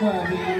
Bobby.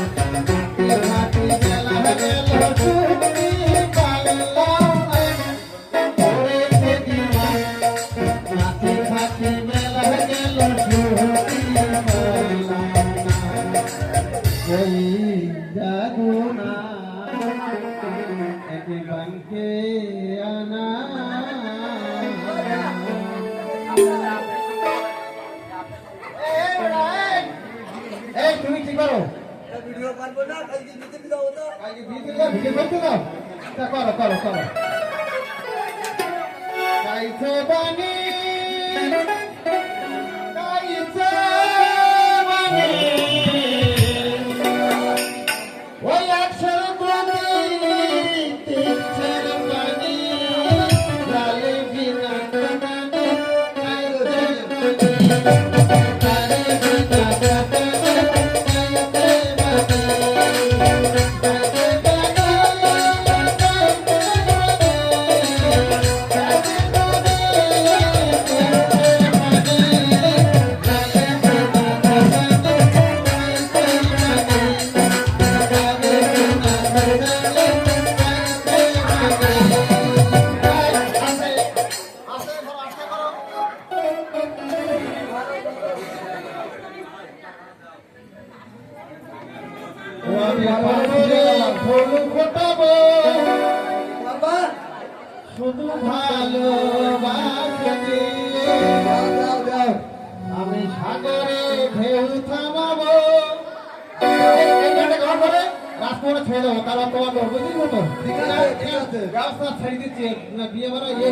জাগুনা তুমি কি করো ভিডিও পারব না কালকে ভিডিও দাও তা করো করো করো কাইছে বানি Thank you. শুধু ভালোবাসি আমি সাগরে ঢেউ থামাবো রাজকুমার ছেড়ে দেবো তারা তোমার ধরবো বুঝলি তো ঠিক ছেড়ে দিচ্ছে। বিয়ে মারা ইয়ে।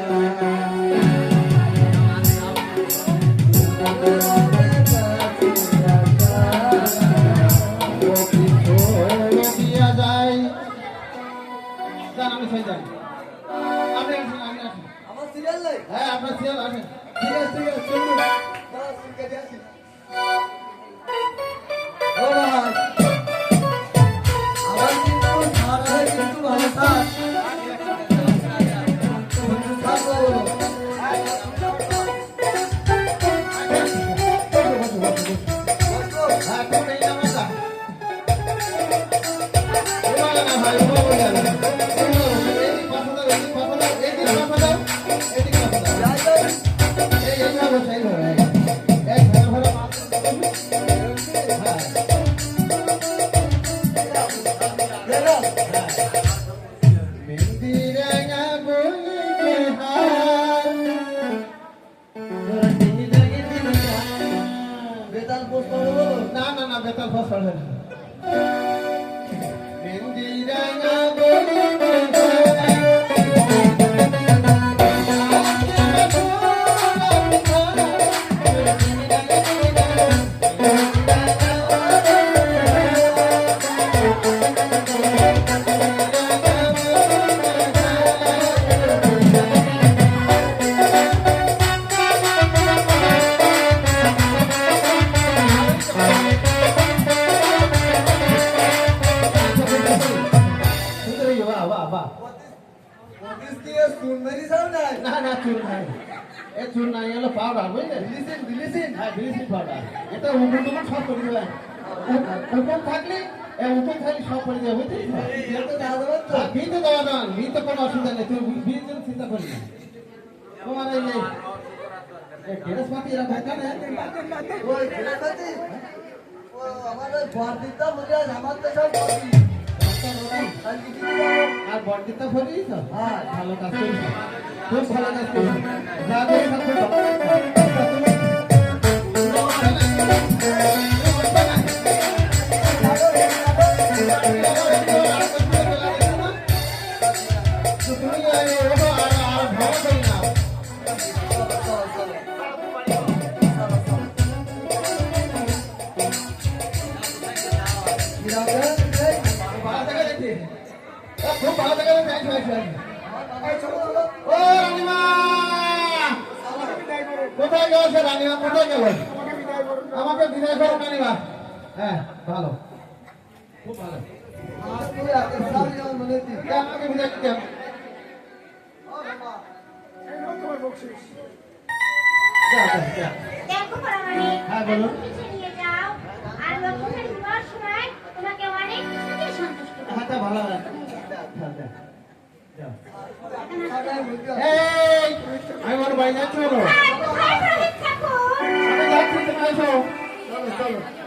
না না না বেতাল ফসল হয় না। না না চুল নাই এ চুল নাই হলো পাউডার বুঝলে ব্লিচিং ব্লিচিং হ্যাঁ ব্লিচিং পাউডার এটা উপর তোমার সব করে দেবে উপর থাকলে এ উপর থাকলে সব করে দেবে বুঝলি তো দেওয়া হ্যাঁ, না তো কোনো অসুবিধা নেই তুমি বিয়ের চিন্তা করি না তোমার এই যে এই ড্রেস পাতি এরা দরকার নেই ওই ছেলে সাথে ও আমাদের ঘর দিতে আমার তো সব। আর ভরি তো? হ্যাঁ। ভালো কাজ করিস খুব ভালো কাজ করিস ও রানিমা কোথায় গেল সে রানিমা কোথায় গেল আমাকে বিদায় করো রানিমা হ্যাঁ ভালো খুব ভালো আমাকে বিদায় পরামানি হ্যাঁ, বলুন। হাতটা ভালো আমি আমার বাইনা চলো চলো, চলো।